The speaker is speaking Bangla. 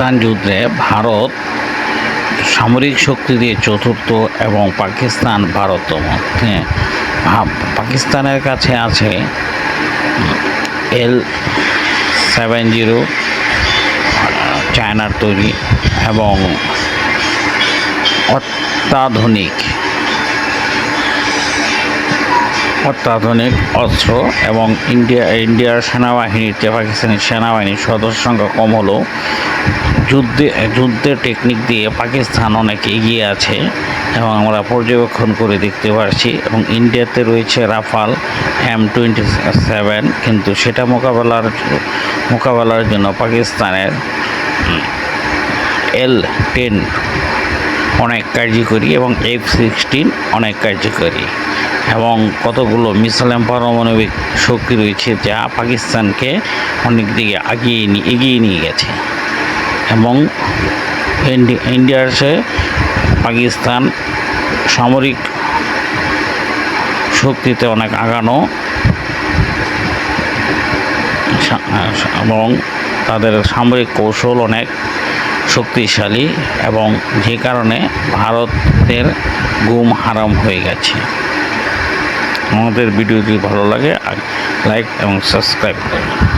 পাকিস্তান যুদ্ধে ভারত সামরিক শক্তি দিয়ে চতুর্থ এবং পাকিস্তান ভারততম। হ্যাঁ, পাকিস্তানের কাছে আছে এল সেভেন জিরো চায়নার তৈরি এবং অত্যাধুনিক অত্যাধুনিক অস্ত্র এবং ইন্ডিয়া, ইন্ডিয়ার সেনাবাহিনীতে পাকিস্তানি সেনাবাহিনীর সদস্য সংখ্যা কম হলেও যুদ্ধে, যুদ্ধের টেকনিক দিয়ে পাকিস্তান অনেক এগিয়ে আছে এবং আমরা পর্যবেক্ষণ করে দেখতে পারছি এবং ইন্ডিয়াতে রয়েছে রাফাল এম টোয়েন্টি সেভেন, কিন্তু সেটা মোকাবেলার মোকাবেলার জন্য পাকিস্তানের এল টেন অনেক কার্যকরী এবং এফ সিক্সটিন অনেক কার্যকরী। এবং কতগুলো মিসাইল পারমাণবিক শক্তি রয়েছে যা পাকিস্তানকে অনেক দিকে আগিয়ে নিয়ে এগিয়ে নিয়ে গেছে। এবং ইন্ডি- ইন্ডিয়ার সে পাকিস্তান সামরিক শক্তিতে অনেক আগানো এবং তাদের সামরিক কৌশল অনেক শক্তিশালী এবং যে কারণে ভারতের গুম হারাম হয়ে গেছে। আমাদের ভিডিও যদি ভালো লাগে লাইক এবং সাবস্ক্রাইব করুন